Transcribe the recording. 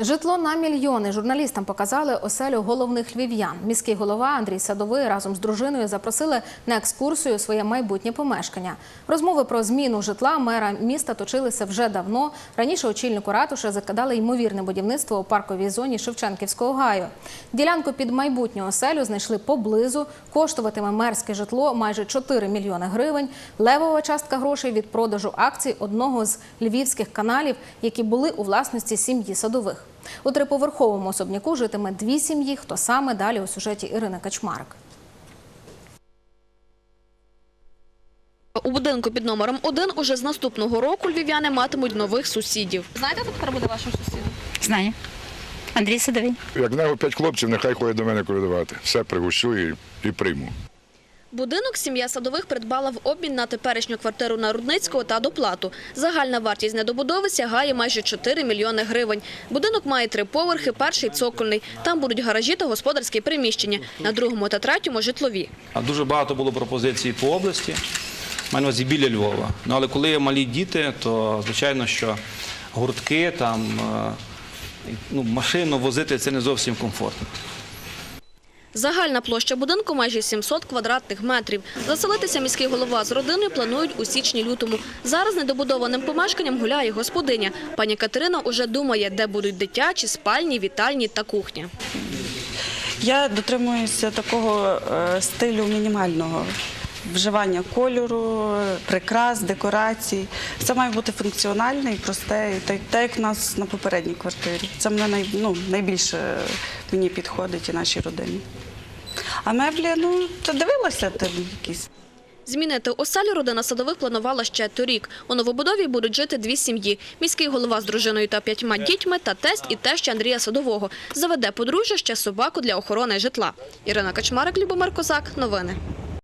Житло на мільйони журналістам показали оселю головних львів'ян. Міський голова Андрій Садовий разом з дружиною запросили на екскурсію своє майбутнє помешкання. Розмови про зміну житла мера міста точилися вже давно. Раніше очільнику ратуші закидали ймовірне будівництво у парковій зоні Шевченківського гаю. Ділянку під майбутню оселю знайшли поблизу. Коштуватиме мерське житло майже 4 мільйони гривень. Левова частка грошей від продажу акцій одного з львівських каналів, які були у власності сім'ї садових. У триповерховому особняку житиме дві сім'ї. Хто саме далі у сюжеті Ірини Качмарик. У будинку під номером 1 уже з наступного року львів'яни матимуть нових сусідів. Знаєте, хто тепер буде вашим сусідом? Знаю. Андрій Садовий. Як в нього п'ять хлопців, нехай ходять до мене колядувати. Все пригощу і, і прийму. Будинок сім'я садових придбала в обмін на теперішню квартиру на Рудницького та доплату. Загальна вартість недобудови сягає майже 4 мільйони гривень. Будинок має три поверхи, перший цокольний. Там будуть гаражі та господарські приміщення. На другому та третьому – житлові. Дуже багато було пропозицій по області, маю на біля Львова. Ну, але коли є малі діти, то звичайно, що гуртки, е, ну, машину возити це не зовсім комфортно. Загальна площа будинку майже 700 квадратних метрів. Заселитися міський голова з родиною планують у січні-лютому. Зараз недобудованим помешканням гуляє господиня. Пані Катерина уже думає, де будуть дитячі, спальні, вітальні та кухня. Я дотримуюся такого е, стилю мінімального вживання кольору, прикрас, декорацій. Це має бути функціональне і просте, і так, як в нас на попередній квартирі. Це мене най, ну, найбільше мені підходить і нашій родині. А меблі, ну, то дивилася там якісь. Змінити оселю родина садових планувала ще торік. У новобудові будуть жити дві сім'ї. Міський голова з дружиною та п'ятьма дітьми та тесть і теща Андрія Садового. Заведе подружжя ще собаку для охорони житла. Ірина Качмарик, Любомир Козак. Новини.